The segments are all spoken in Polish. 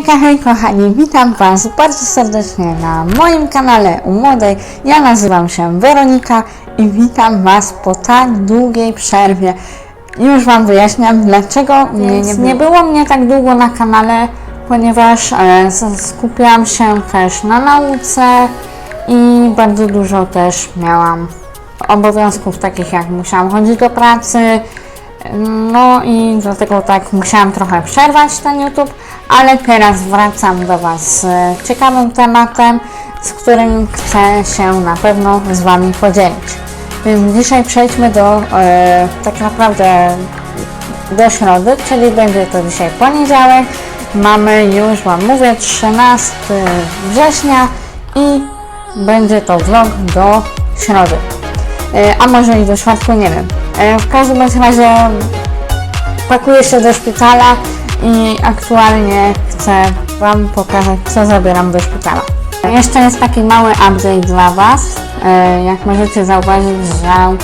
Hejka, hej kochani, witam Was bardzo serdecznie na moim kanale u młodej. Ja nazywam się Weronika i witam Was po tak długiej przerwie. Już Wam wyjaśniam, dlaczego mnie nie, nie było mnie tak długo na kanale, ponieważ e, się też na nauce i bardzo dużo też miałam obowiązków takich jak musiałam chodzić do pracy, no i dlatego tak musiałam trochę przerwać ten YouTube, ale teraz wracam do Was z ciekawym tematem, z którym chcę się na pewno z Wami podzielić. Więc dzisiaj przejdźmy do e, tak naprawdę do środy, czyli będzie to dzisiaj poniedziałek. Mamy już Wam mówię 13 września i będzie to vlog do środy. E, A może i do czwartku, nie wiem. E, W każdym razie pakuję się do szpitala i aktualnie chcę Wam pokazać, co zabieram do szpitala. Jeszcze jest taki mały update dla Was. E, Jak możecie zauważyć, że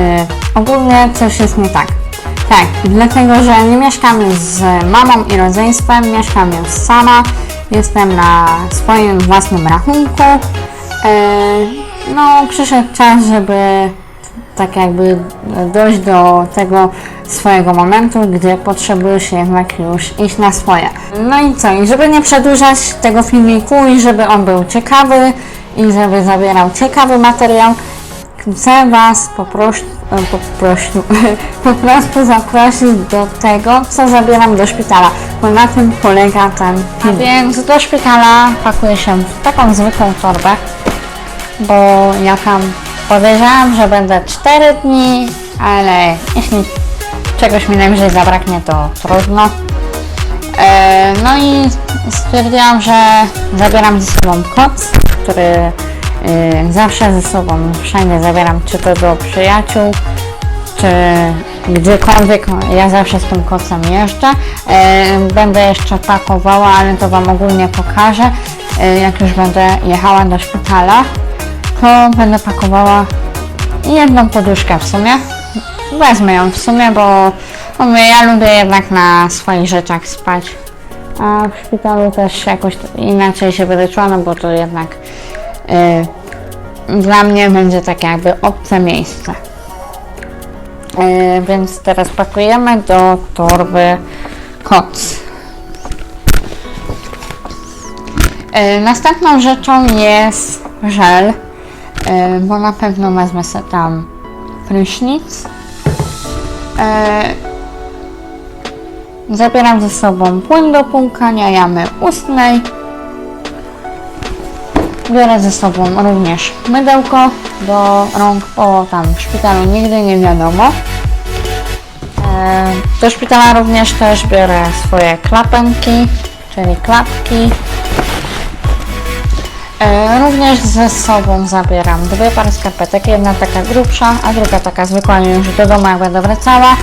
e, ogólnie coś jest nie tak. Tak, dlatego, że nie mieszkam już z mamą i rodzeństwem, mieszkam już sama, jestem na swoim własnym rachunku. No, przyszedł czas, żeby tak jakby dojść do tego swojego momentu, gdzie potrzebujesz jednak już iść na swoje. No i co? I żeby nie przedłużać tego filmiku i żeby on był ciekawy i żeby zawierał ciekawy materiał, chcę Was poprosić, poprosić, po prostu zaprosić do tego, co zabieram do szpitala, bo na tym polega ten film. Więc do szpitala pakuję się w taką zwykłą torbę, bo ja tam podejrzewam, że będę 4 dni, ale jeśli czegoś mi najwyżej zabraknie, to trudno. E, no i stwierdziłam, że zabieram ze sobą koc, który e, zawsze ze sobą wszędzie zabieram, czy to do przyjaciół, czy gdziekolwiek, ja zawsze z tym kocem jeżdżę. E, będę jeszcze pakowała, ale to Wam ogólnie pokażę, e, jak już będę jechała do szpitala, to będę pakowała jedną poduszkę w sumie. Wezmę ją w sumie, bo ja lubię jednak na swoich rzeczach spać. A w szpitalu też jakoś inaczej się będę czuła, no bo to jednak y, dla mnie będzie tak jakby obce miejsce. Y, więc teraz pakujemy do torby koc. Y, następną rzeczą jest żel, y, bo na pewno wezmę sobie tam prysznic. Y, Zabieram ze sobą płyn do płukania jamy ustnej. Biorę ze sobą również mydełko do rąk, bo tam w szpitalu nigdy nie wiadomo. E, Do szpitala również też biorę swoje klapenki, czyli klapki. E, Również ze sobą zabieram dwie pary skarpetek, jedna taka grubsza, a druga taka zwykła już do domu jak będę wracała.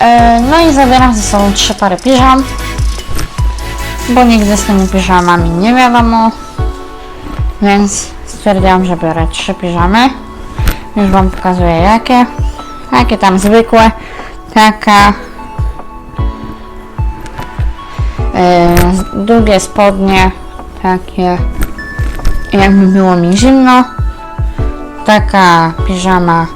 E, No i zabieram ze sobą trzy pary piżam, bo nigdy z tymi piżamami nie wiadomo, więc stwierdziłam, że biorę trzy piżamy. Już Wam pokazuję jakie. Takie tam zwykłe, taka e, długie spodnie, takie jakby było mi zimno. Taka piżama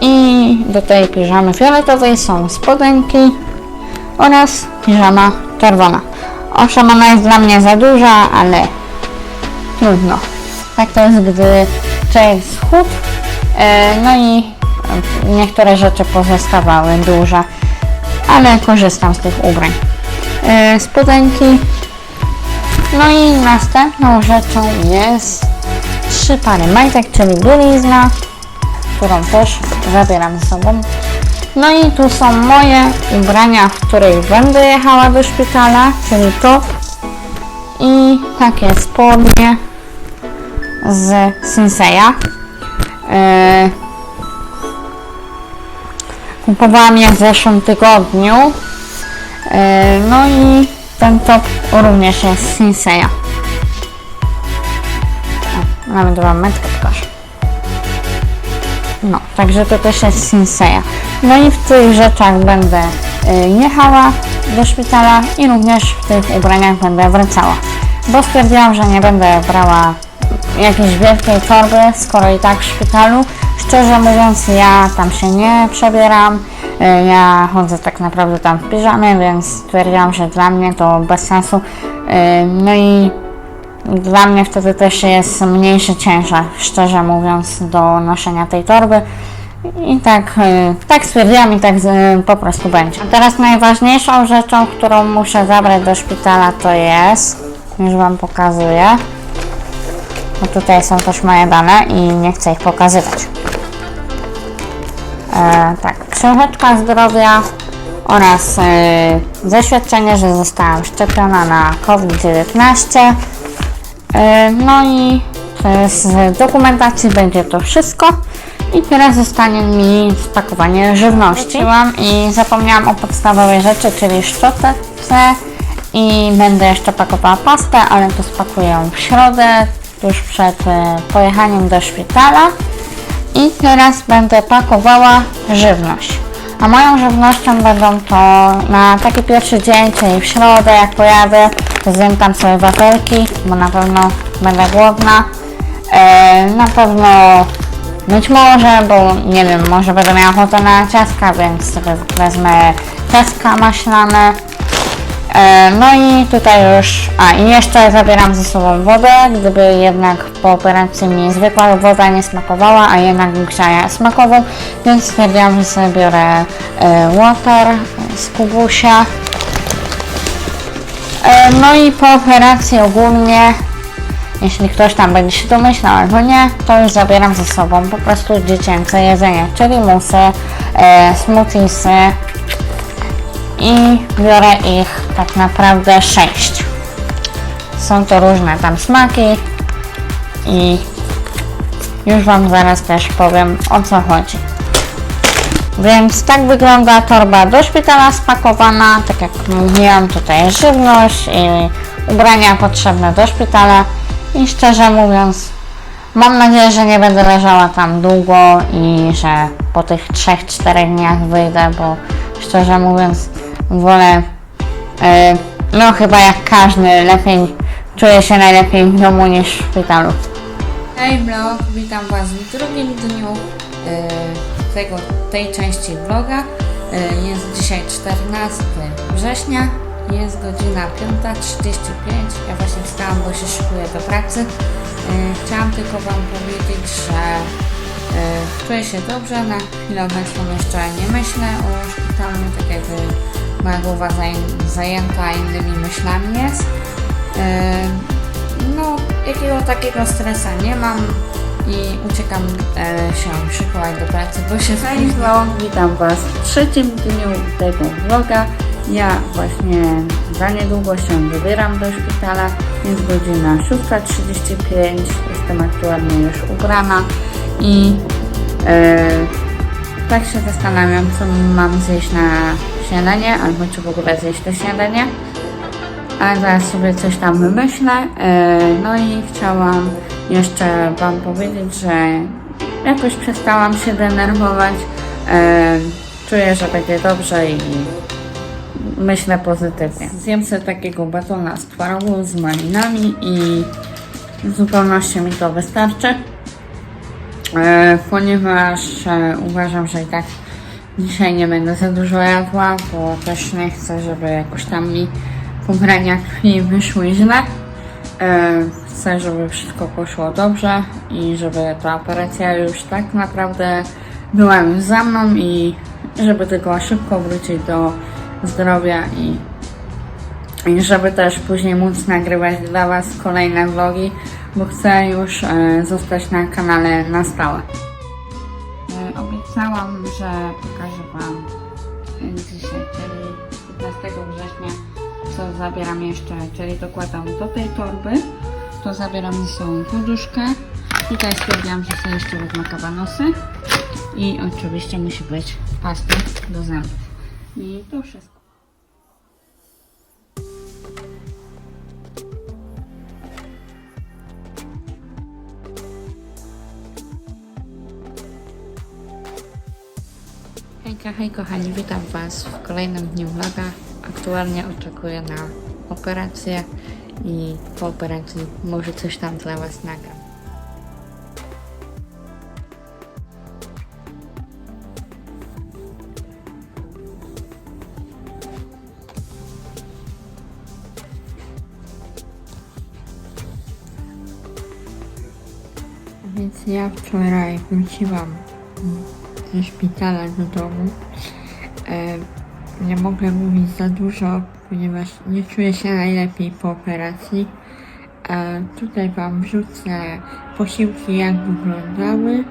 I do tej piżamy fioletowej są spodenki oraz piżama czerwona. Owszem, ona jest dla mnie za duża, ale trudno. Tak to jest, gdy człowiek schudł, e, no i niektóre rzeczy pozostawały duże, ale korzystam z tych ubrań. E, spodenki. No i następną rzeczą jest trzy pary majtek, czyli bielizna, którą też zabieram ze sobą. No i tu są moje ubrania, w których będę jechała do szpitala, czyli top i takie spodnie z Sinseya. Yy, kupowałam je w zeszłym tygodniu. Yy, no i ten top również jest z Sinseya. Nawet wam metkę pokażę. No, także to też jest Sinseya. No i w tych rzeczach będę y, jechała do szpitala i również w tych ubraniach będę wracała. Bo stwierdziłam, że nie będę brała jakiejś wielkiej torby, skoro i tak w szpitalu. Szczerze mówiąc, ja tam się nie przebieram. Y, Ja chodzę tak naprawdę tam w piżamie, więc stwierdziłam, że dla mnie to bez sensu. Y, No i dla mnie wtedy też jest mniejszy ciężar, szczerze mówiąc, do noszenia tej torby. I tak, y, tak stwierdziłam i tak po prostu będzie. A teraz najważniejszą rzeczą, którą muszę zabrać do szpitala to jest, już Wam pokazuję, bo tutaj są też moje dane i nie chcę ich pokazywać. E, tak, książeczka zdrowia oraz e, zaświadczenie, że zostałam szczepiona na COVID-19. E, no i z dokumentacji będzie to wszystko. I teraz zostanie mi spakowanie żywności. Wróciłam I zapomniałam o podstawowej rzeczy, czyli szczotce. I będę jeszcze pakowała pastę, ale to spakuję w środę, tuż przed e, pojechaniem do szpitala. I teraz będę pakowała żywność. A moją żywnością będą to na taki pierwszy dzień, czyli w środę, jak pojadę, zjem tam sobie wafelki, bo na pewno będę głodna. E, na pewno być może, bo nie wiem, może będę miała ochotę na ciastka, więc sobie wezmę ciastka maślane. E, No i tutaj już, a i jeszcze zabieram ze sobą wodę, gdyby jednak po operacji mi zwykła woda nie smakowała, a jednak bym smakową, więc stwierdziłam, że sobie biorę e, water z kubusia. E, No i po operacji ogólnie, jeśli ktoś tam będzie się domyślał albo nie, to już zabieram ze sobą po prostu dziecięce jedzenie, czyli musy, smoothiesy, i biorę ich tak naprawdę 6. Są to różne tam smaki i już Wam zaraz też powiem o co chodzi. Więc tak wygląda torba do szpitala spakowana. Tak jak mówiłam, tutaj żywność i ubrania potrzebne do szpitala. I szczerze mówiąc, mam nadzieję, że nie będę leżała tam długo i że po tych 3-4 dniach wyjdę, bo szczerze mówiąc, wolę, e, no chyba jak każdy, lepiej, czuję się najlepiej w domu niż w szpitalu. Hej vlog, witam Was w drugim dniu e, tego, tej części vloga. E, jest dzisiaj 14 września, jest godzina 5.35. Ja właśnie wstałam, bo się szykuję do pracy. Chciałam tylko Wam powiedzieć, że czuję się dobrze. Na chwilę obecną jeszcze nie myślę o szpitalu, tak jakby moja głowa zaj- zajęta innymi myślami jest. No, jakiego takiego stresa nie mam i uciekam e, się szykować do pracy, bo się Cześć vlog, witam Was w trzecim dniu tego vloga. Ja właśnie za niedługo się wybieram do szpitala, jest godzina 6.35, jestem aktualnie już ubrana i e, tak się zastanawiam, co mam zjeść na śniadanie, albo czy w ogóle zjeść to śniadanie. A zaraz sobie coś tam wymyślę. E, no i chciałam jeszcze Wam powiedzieć, że jakoś przestałam się denerwować. E, czuję, że będzie dobrze i myślę pozytywnie. Zjem sobie takiego batona z twarogu, z malinami i w zupełności mi to wystarczy. E, ponieważ uważam, że i tak dzisiaj nie będę za dużo jadła, bo też nie chcę, żeby jakoś tam mi pobrania krwi wyszły źle. E, chcę, żeby wszystko poszło dobrze i żeby ta operacja już tak naprawdę była już za mną i żeby tylko szybko wrócić do zdrowia i, i żeby też później móc nagrywać dla Was kolejne vlogi, bo chcę już e, zostać na kanale na stałe. E, że pokażę Wam dzisiaj, czyli 15 września, co zabieram jeszcze, czyli dokładam do tej torby, to zabieram ze sobą poduszkę. Tutaj stwierdziłam, że sobie jeszcze wezmę kabanosy i oczywiście musi być pasta do zębów. I to wszystko. Hej kochani, witam Was w kolejnym dniu vloga. Aktualnie oczekuję na operację i po operacji może coś tam dla Was nagram. Więc ja wczoraj wróciłam ze szpitala do domu. E, nie mogę mówić za dużo, ponieważ nie czuję się najlepiej po operacji. E, tutaj Wam wrzucę posiłki, jak wyglądały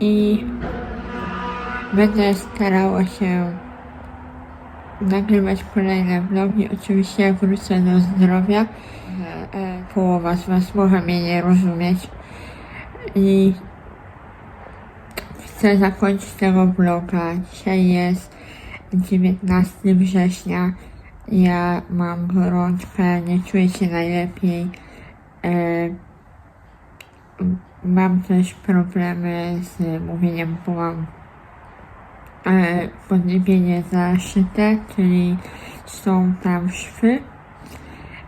i będę starała się nagrywać kolejne vlogi. Oczywiście jak wrócę do zdrowia, e, połowa z Was może mnie nie rozumieć i chcę zakończyć tego vloga. Dzisiaj jest 19 września. Ja mam gorączkę, nie czuję się najlepiej. E, mam też problemy z mówieniem, bo mam e, podniebienie zaszyte, czyli są tam szwy.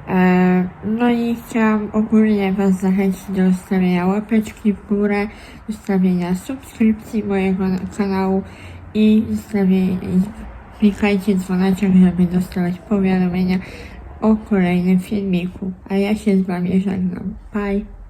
E, No i chciałam ogólnie Was zachęcić do zostawienia łapeczki w górę, zostawienia subskrypcji mojego na- kanału i zostawienia, klikajcie dzwoneczek, żeby dostawać powiadomienia o kolejnym filmiku. A ja się z Wami żegnam. Bye!